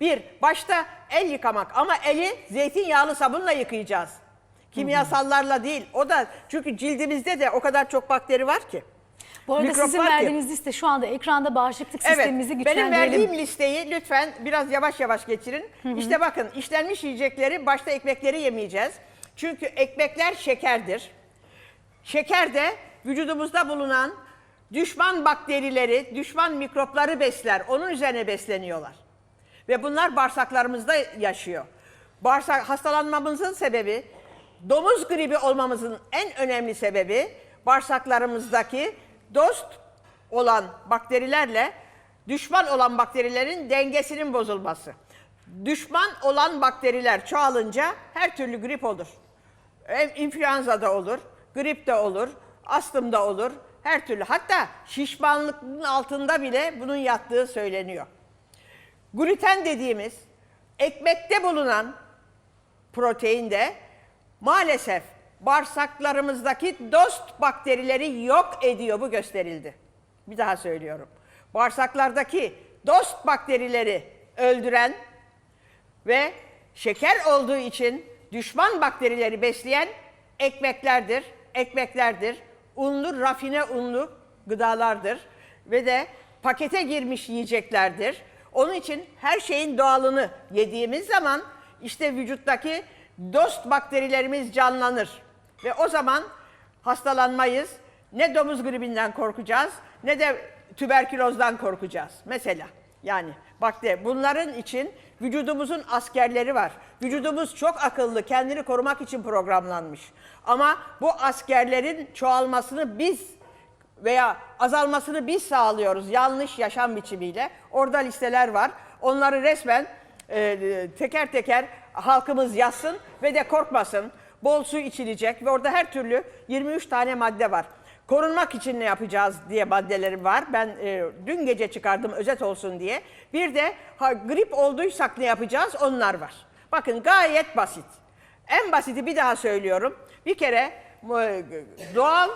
Bir, başta el yıkamak ama eli zeytinyağlı sabunla yıkayacağız. Kimyasallarla değil. O da çünkü cildimizde de o kadar çok bakteri var ki. Bu arada Mikrop sizin var ki. verdiğiniz liste şu anda ekranda bağışıklık sistemimizi Evet, benim güçlendirelim. verdiğim listeyi lütfen biraz yavaş yavaş geçirin. İşte bakın işlenmiş yiyecekleri başta ekmekleri yemeyeceğiz. Çünkü ekmekler şekerdir. Şeker de vücudumuzda bulunan düşman bakterileri, düşman mikropları besler. Onun üzerine besleniyorlar. Ve bunlar bağırsaklarımızda yaşıyor. Bağırsak hastalanmamızın sebebi, domuz gribi olmamızın en önemli sebebi bağırsaklarımızdaki dost olan bakterilerle düşman olan bakterilerin dengesinin bozulması. Düşman olan bakteriler çoğalınca her türlü grip olur. Hem influenza da olur, grip de olur, astım da olur, her türlü. Hatta şişmanlığın altında bile bunun yattığı söyleniyor. Gluten dediğimiz ekmekte bulunan protein de maalesef bağırsaklarımızdaki dost bakterileri yok ediyor. Bu gösterildi. Bir daha söylüyorum. Bağırsaklardaki dost bakterileri öldüren ve şeker olduğu için düşman bakterileri besleyen ekmeklerdir. Ekmeklerdir. Unlu, rafine unlu gıdalardır ve de pakete girmiş yiyeceklerdir. Onun için her şeyin doğalını yediğimiz zaman işte vücuttaki dost bakterilerimiz canlanır. Ve o zaman hastalanmayız. Ne domuz gribinden korkacağız ne de tüberkülozdan korkacağız mesela. Yani bakteri bunların için vücudumuzun askerleri var. Vücudumuz çok akıllı, kendini korumak için programlanmış. Ama bu askerlerin çoğalmasını biz veya azalmasını biz sağlıyoruz yanlış yaşam biçimiyle. Orada listeler var. Onları resmen e, teker teker halkımız yazsın ve de korkmasın. Bol su içilecek ve orada her türlü 23 tane madde var. Korunmak için ne yapacağız diye maddelerim var. Ben e, dün gece çıkardım özet olsun diye. Bir de ha, grip olduysak ne yapacağız onlar var. Bakın gayet basit. En basiti bir daha söylüyorum. Bir kere e, doğal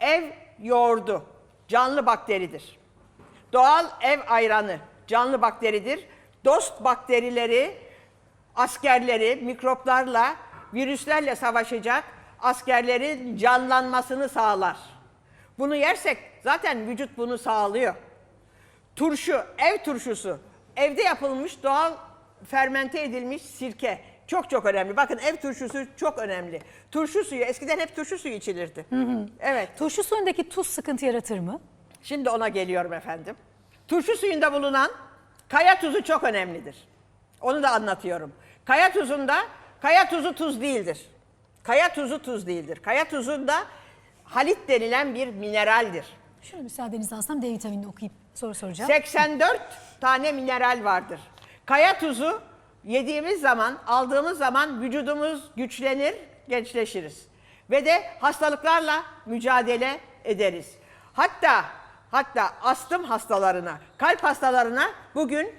ev yoğurdu canlı bakteridir. Doğal ev ayranı canlı bakteridir. Dost bakterileri, askerleri mikroplarla, virüslerle savaşacak askerlerin canlanmasını sağlar. Bunu yersek zaten vücut bunu sağlıyor. Turşu, ev turşusu, evde yapılmış doğal fermente edilmiş sirke çok çok önemli. Bakın ev turşusu çok önemli. Turşu suyu eskiden hep turşu suyu içilirdi. Evet. Turşu suyundaki tuz sıkıntı yaratır mı? Şimdi ona geliyorum efendim. Turşu suyunda bulunan kaya tuzu çok önemlidir. Onu da anlatıyorum. Kaya tuzunda kaya tuzu tuz değildir. Kaya tuzu tuz değildir. Kaya tuzunda halit denilen bir mineraldir. Şöyle müsaadenizle alsam D vitaminini okuyup soru soracağım. 84 tane mineral vardır. Kaya tuzu yediğimiz zaman, aldığımız zaman vücudumuz güçlenir, gençleşiriz. Ve de hastalıklarla mücadele ederiz. Hatta hatta astım hastalarına, kalp hastalarına bugün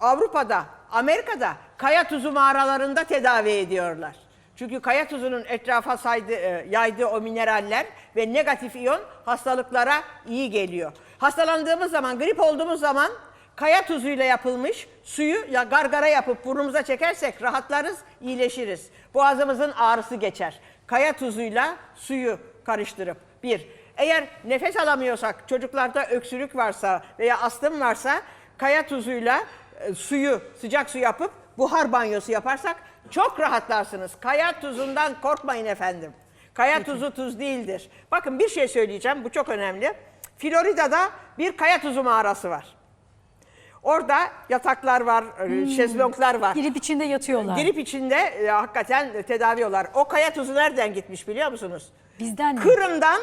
Avrupa'da, Amerika'da kaya tuzu mağaralarında tedavi ediyorlar. Çünkü kaya tuzunun etrafa saydı, e, yaydığı o mineraller ve negatif iyon hastalıklara iyi geliyor. Hastalandığımız zaman, grip olduğumuz zaman kaya tuzuyla yapılmış suyu ya gargara yapıp burnumuza çekersek rahatlarız, iyileşiriz. Boğazımızın ağrısı geçer. Kaya tuzuyla suyu karıştırıp bir. Eğer nefes alamıyorsak, çocuklarda öksürük varsa veya astım varsa kaya tuzuyla e, suyu, sıcak su yapıp buhar banyosu yaparsak çok rahatlarsınız. Kaya tuzundan korkmayın efendim. Kaya tuzu tuz değildir. Bakın bir şey söyleyeceğim, bu çok önemli. Florida'da bir kaya tuzu mağarası var. Orada yataklar var, e, şezlonglar var. Girip içinde yatıyorlar. Girip içinde e, hakikaten tedaviyorlar. O kaya tuzu nereden gitmiş biliyor musunuz? Bizden? Kırım'dan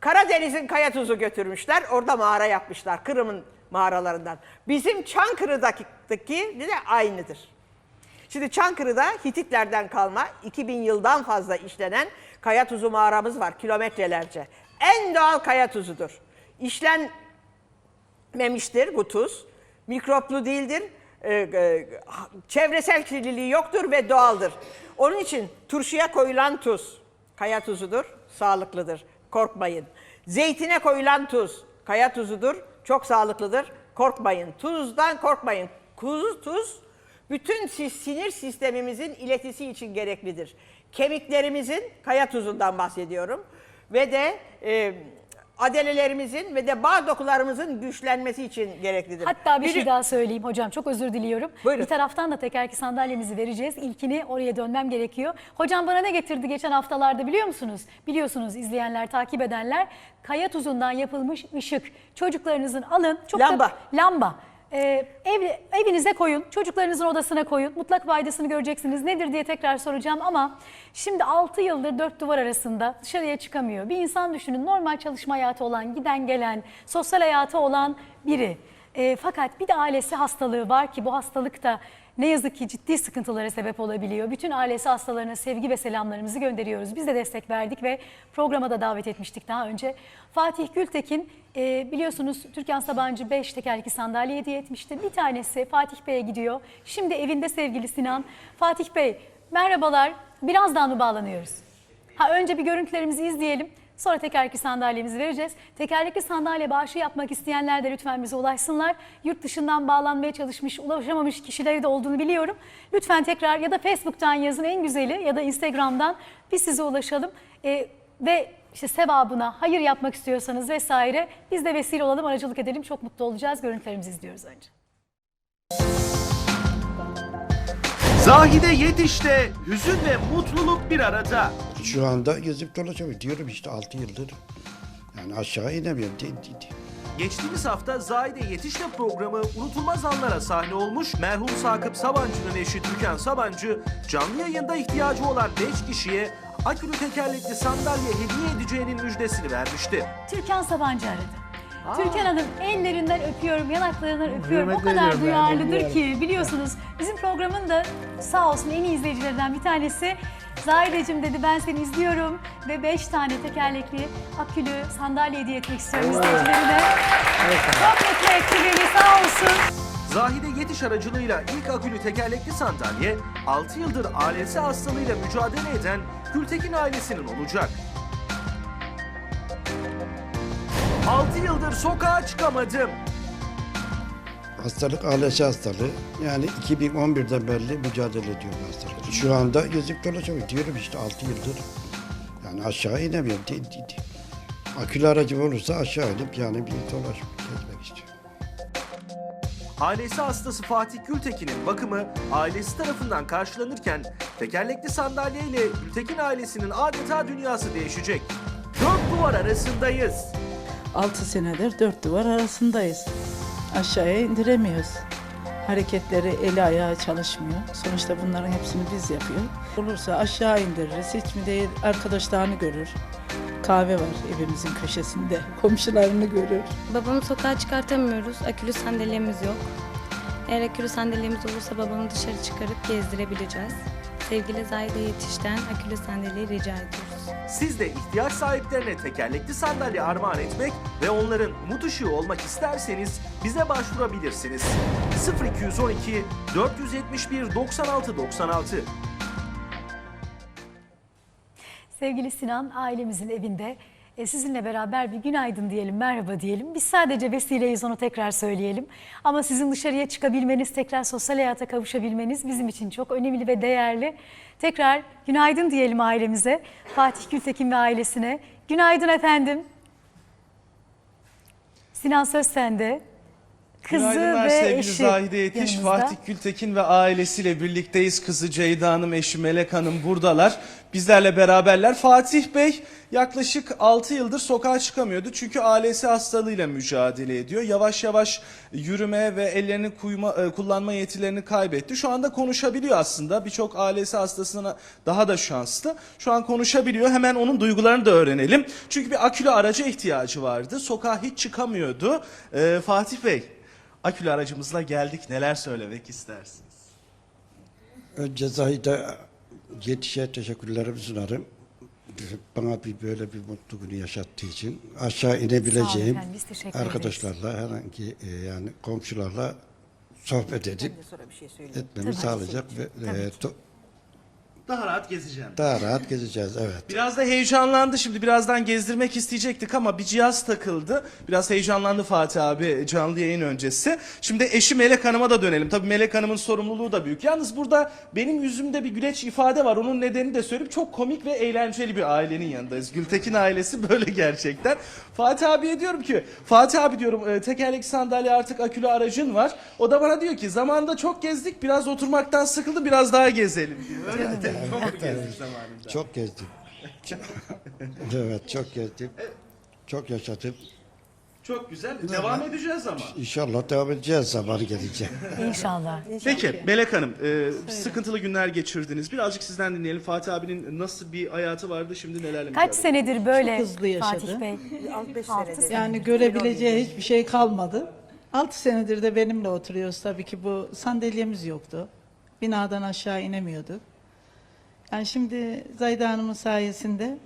Karadeniz'in kaya tuzu götürmüşler. Orada mağara yapmışlar. Kırım'ın mağaralarından. Bizim Çankırı'daki de aynıdır. Şimdi Çankırı'da Hititlerden kalma 2000 yıldan fazla işlenen kaya tuzu mağaramız var kilometrelerce. En doğal kaya tuzudur. İşlenmemiştir bu tuz. Mikroplu değildir. Ee, e, çevresel kirliliği yoktur ve doğaldır. Onun için turşuya koyulan tuz kaya tuzudur, sağlıklıdır. Korkmayın. Zeytine koyulan tuz kaya tuzudur, çok sağlıklıdır. Korkmayın. Tuzdan korkmayın. Kuzu tuz bütün si- sinir sistemimizin iletisi için gereklidir. Kemiklerimizin, kaya tuzundan bahsediyorum ve de e, adelelerimizin ve de bağ dokularımızın güçlenmesi için gereklidir. Hatta bir Biri- şey daha söyleyeyim hocam çok özür diliyorum. Buyurun. Bir taraftan da tekerlekli sandalyemizi vereceğiz. İlkini oraya dönmem gerekiyor. Hocam bana ne getirdi geçen haftalarda biliyor musunuz? Biliyorsunuz izleyenler, takip edenler. Kaya tuzundan yapılmış ışık. Çocuklarınızın alın. Çok Lamba. Da, lamba. Ee, ev, evinize koyun, çocuklarınızın odasına koyun. Mutlak faydasını göreceksiniz. Nedir diye tekrar soracağım ama şimdi 6 yıldır dört duvar arasında dışarıya çıkamıyor. Bir insan düşünün normal çalışma hayatı olan, giden gelen, sosyal hayatı olan biri. Ee, fakat bir de ailesi hastalığı var ki bu hastalık da ne yazık ki ciddi sıkıntılara sebep olabiliyor. Bütün ailesi hastalarına sevgi ve selamlarımızı gönderiyoruz. Biz de destek verdik ve programa da davet etmiştik daha önce. Fatih Gültekin e, biliyorsunuz Türkan Sabancı 5 tekerlekli sandalye hediye etmişti. Bir tanesi Fatih Bey'e gidiyor. Şimdi evinde sevgili Sinan. Fatih Bey merhabalar. Birazdan mı bağlanıyoruz? Ha önce bir görüntülerimizi izleyelim. Sonra tekerlekli sandalyemizi vereceğiz. Tekerlekli sandalye bağışı yapmak isteyenler de lütfen bize ulaşsınlar. Yurt dışından bağlanmaya çalışmış, ulaşamamış kişileri de olduğunu biliyorum. Lütfen tekrar ya da Facebook'tan yazın en güzeli ya da Instagram'dan biz size ulaşalım. Ee, ve işte sevabına hayır yapmak istiyorsanız vesaire biz de vesile olalım, aracılık edelim. Çok mutlu olacağız. Görüntülerimizi izliyoruz önce. Zahide Yetiş'te hüzün ve mutluluk bir arada. Şu anda gezip dolaşıyorum. Diyorum işte 6 yıldır. Yani aşağı inemiyorum. Di- di- di. Geçtiğimiz hafta Zahide Yetiş'te programı unutulmaz anlara sahne olmuş. Merhum Sakıp Sabancı'nın eşi Türkan Sabancı canlı yayında ihtiyacı olan 5 kişiye akülü tekerlekli sandalye hediye edeceğinin müjdesini vermişti. Türkan Sabancı aradı. Türkan Hanım ellerinden öpüyorum, yanaklarından öpüyorum. O Hürmet kadar ediyorum ben de, duyarlıdır ki biliyorsunuz bizim programın da sağ olsun en iyi izleyicilerinden bir tanesi. Zahideciğim dedi ben seni izliyorum ve 5 tane tekerlekli akülü sandalye hediye etmek istiyorum izleyicilerine. Çok mutlu etti beni sağ olsun. Zahide Yetiş aracılığıyla ilk akülü tekerlekli sandalye 6 yıldır ailesi hastalığıyla mücadele eden Gültekin ailesinin olacak. 6 yıldır sokağa çıkamadım. Hastalık ailesi hastalığı. Yani 2011'den beri mücadele ediyorum hastalıkla. Şu anda gezip dolaşıyorum. Diyorum işte 6 yıldır. Yani aşağı inemiyorum. Di- di- di. Akülü aracım olursa aşağı inip yani bir dolaşıp gezmek istiyorum. Ailesi hastası Fatih Gültekin'in bakımı ailesi tarafından karşılanırken tekerlekli sandalye ile Gültekin ailesinin adeta dünyası değişecek. Dört duvar arasındayız. 6 senedir dört duvar arasındayız. Aşağıya indiremiyoruz. Hareketleri eli ayağı çalışmıyor. Sonuçta bunların hepsini biz yapıyor. Olursa aşağı indiririz. Hiç mi değil arkadaşlarını görür. Kahve var evimizin köşesinde. Komşularını görür. Babamı sokağa çıkartamıyoruz. Akülü sandalyemiz yok. Eğer akülü sandalyemiz olursa babamı dışarı çıkarıp gezdirebileceğiz. Sevgili Zahide Yetiş'ten akülü sandalyeyi rica ediyoruz. Siz de ihtiyaç sahiplerine tekerlekli sandalye armağan etmek ve onların umut ışığı olmak isterseniz bize başvurabilirsiniz. 0212 471 96 96 Sevgili Sinan ailemizin evinde e, sizinle beraber bir günaydın diyelim, merhaba diyelim. Biz sadece vesileyiz onu tekrar söyleyelim. Ama sizin dışarıya çıkabilmeniz, tekrar sosyal hayata kavuşabilmeniz bizim için çok önemli ve değerli. Tekrar günaydın diyelim ailemize, Fatih Gültekin ve ailesine. Günaydın efendim. Sinan söz sende. Kızı ve sevgili eşi Zahide Yetiş, yanımızda. Fatih Gültekin ve ailesiyle birlikteyiz. Kızı Ceyda Hanım, eşi Melek Hanım buradalar. Bizlerle beraberler. Fatih Bey yaklaşık 6 yıldır sokağa çıkamıyordu. Çünkü ailesi hastalığıyla mücadele ediyor. Yavaş yavaş yürüme ve ellerini kuyma, e, kullanma yetilerini kaybetti. Şu anda konuşabiliyor aslında. Birçok ailesi hastasına daha da şanslı. Şu an konuşabiliyor. Hemen onun duygularını da öğrenelim. Çünkü bir akülü araca ihtiyacı vardı. Sokağa hiç çıkamıyordu. E, Fatih Bey, akülü aracımızla geldik. Neler söylemek istersiniz? Önce Zahide yetişe teşekkürlerimi sunarım. Bana bir böyle bir mutlu günü yaşattığı için aşağı inebileceğim efendim, biz teşekkür ederiz. arkadaşlarla herhangi e, yani komşularla sohbet edip şey etmemi Tabii. sağlayacak ve e, to- Daha rahat gezeceğim. Daha rahat gezeceğiz evet. Biraz da heyecanlandı şimdi birazdan gezdirmek isteyecektik ama bir cihaz takıldı. Biraz heyecanlandı Fatih abi canlı yayın öncesi. Şimdi eşi Melek Hanım'a da dönelim. Tabii Melek Hanım'ın sorumluluğu da büyük. Yalnız burada benim yüzümde bir güleç ifade var. Onun nedeni de söyleyeyim. Çok komik ve eğlenceli bir ailenin yanındayız. Gültekin ailesi böyle gerçekten. Fatih abiye diyorum ki Fatih abi diyorum e, tekerlekli sandalye artık akülü aracın var. O da bana diyor ki zamanında çok gezdik biraz oturmaktan sıkıldı biraz daha gezelim diyor. Öyle mi? Çok mu gezdik zamanında? Çok gezdim. evet çok gezdim. Çok yaşadım. Çok güzel. Devam edeceğiz ama. İnşallah devam edeceğiz zamanı gelince. İnşallah. Peki Melek Hanım, e, sıkıntılı günler geçirdiniz. Birazcık sizden dinleyelim. Fatih abinin nasıl bir hayatı vardı, şimdi nelerle Kaç mücadele senedir böyle Çok hızlı yaşadı. Fatih Bey? 65 Altı senedir. Yani görebileceği hiçbir şey kalmadı. 6 senedir de benimle oturuyoruz tabii ki bu sandalyemiz yoktu. Binadan aşağı inemiyorduk. Yani şimdi Zayda Hanım'ın sayesinde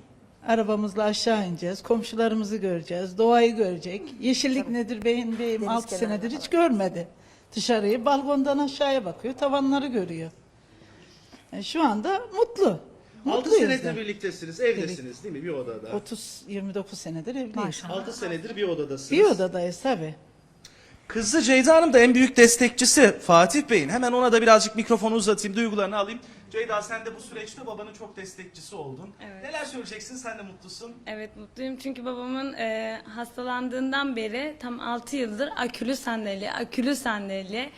arabamızla aşağı ineceğiz. Komşularımızı göreceğiz. Doğayı görecek. Yeşillik nedir benim beyim 6 senedir hiç görmedi. Dışarıyı balkondan aşağıya bakıyor. Tavanları görüyor. Yani şu anda mutlu. 6 Mutluyuz senedir da. birliktesiniz, evdesiniz değil mi bir odada? 30 29 senedir evliyiz. Maşallah. 6 senedir bir odadasınız. Bir odadayız tabii. Kızı Ceyda Hanım da en büyük destekçisi Fatih Bey'in. Hemen ona da birazcık mikrofonu uzatayım, duygularını alayım. Ceyda sen de bu süreçte babanın çok destekçisi oldun. Evet. Neler söyleyeceksin? Sen de mutlusun. Evet mutluyum çünkü babamın e, hastalandığından beri tam 6 yıldır akülü sandalye, akülü sandalye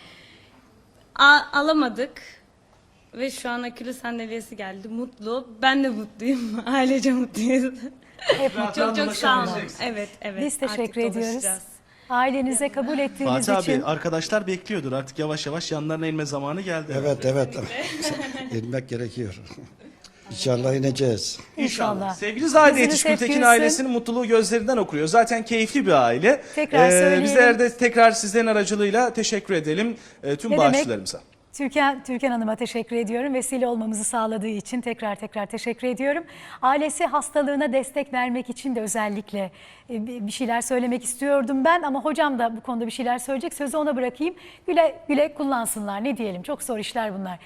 A- alamadık. Ve şu an akülü sandalyesi geldi. Mutlu. Ben de mutluyum. Ailece mutluyuz. çok çok sağ olun. Evet, evet. Biz teşekkür Artık ediyoruz. dolaşacağız. Ailenize kabul ettiğiniz Fatih için. abi arkadaşlar bekliyordur. Artık yavaş yavaş yanlarına inme zamanı geldi. Evet evet. İnmek gerekiyor. İnşallah ineceğiz. İnşallah. Sevgili Zahide Yetiş Gültekin ailesinin mutluluğu gözlerinden okuyor. Zaten keyifli bir aile. Tekrar söyleyelim. Bizler de tekrar sizlerin aracılığıyla teşekkür edelim e, tüm Ne demek? Türkan, Türkan Hanım'a teşekkür ediyorum. Vesile olmamızı sağladığı için tekrar tekrar teşekkür ediyorum. Ailesi hastalığına destek vermek için de özellikle e, bir şeyler söylemek istiyordum ben ama hocam da bu konuda bir şeyler söyleyecek. Sözü ona bırakayım. Güle güle kullansınlar ne diyelim. Çok zor işler bunlar.